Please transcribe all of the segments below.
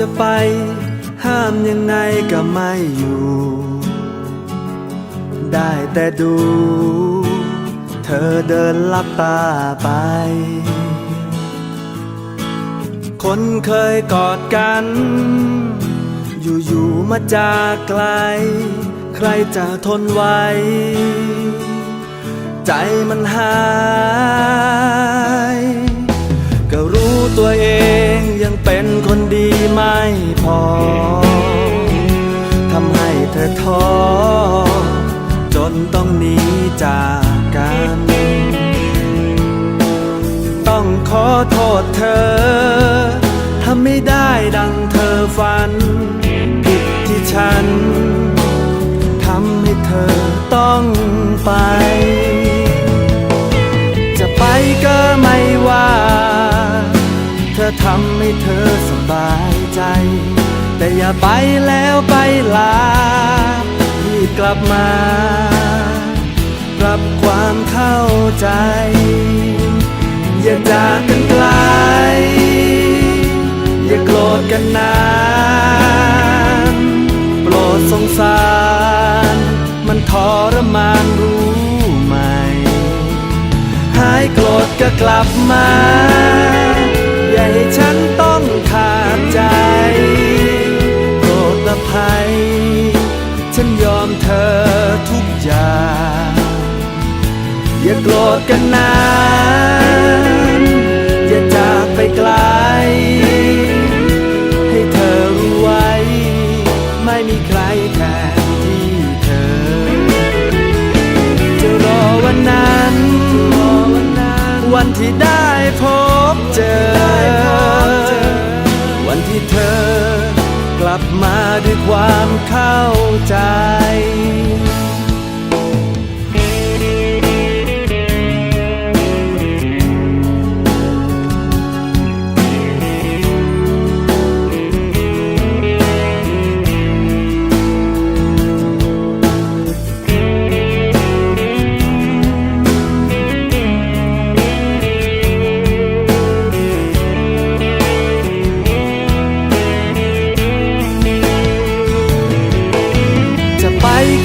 จะไป ห้ามยังไงก็ไม่อยู่ ได้แต่ดู เธอเดินลับตาไป คนเคยกอดกัน อยู่ๆมาจากไกล ใครจะทนไหวใจมันหาย คนดีไม่พอ ทำให้เธอท้อ จนต้องหนีจากกัน ต้องขอโทษเธอ ทำไม่ได้ดังเธอฝัน ผิดที่ฉัน ทำให้เธอต้องไป เธอทำให้เธอสบายใจ แต่อย่าไปแล้วไปลารีบกลับมา ปรับความเข้าใจ อย่าจากกันไกล อย่าโกรธกันนานโปรดสงสาร มันทรมานรู้ไหม หายโกรธก็กลับมา โกรธกันนานอย่าจากไปไกล ให้เธอรู้ไว้ ไม่มีใครแทนที่เธอ จะรอวันนั้น วันที่ได้พบเจอ วันที่เธอกลับมาด้วยความเข้า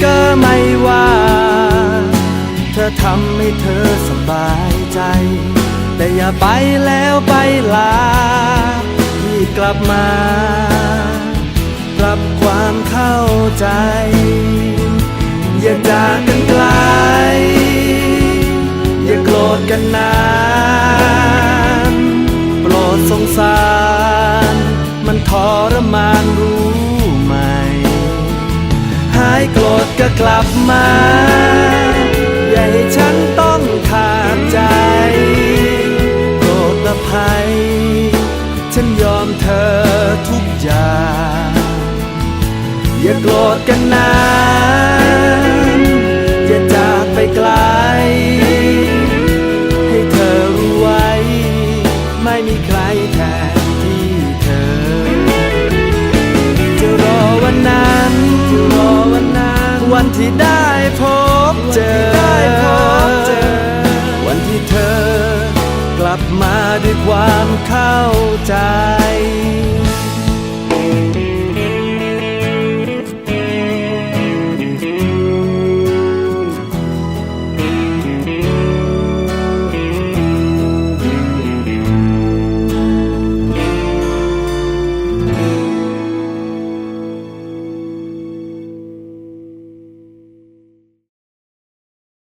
ก็ไม่ว่า เธอทำให้เธอสบายใจ แต่อย่าไปแล้วไปลาที่กลับมา ปรับความเข้าใจ อย่าจากกันไกล อย่าโกรธกันนาน โปรดสงสาร โกรธก็กลับมา อย่าให้ฉันต้องขาดใจโปรดอภัย ฉันยอมเธอทุกอย่าง อย่าโกรธกันนา วันที่ได้พบเจอ วันที่เธอกลับมาด้วยความเข้าใจ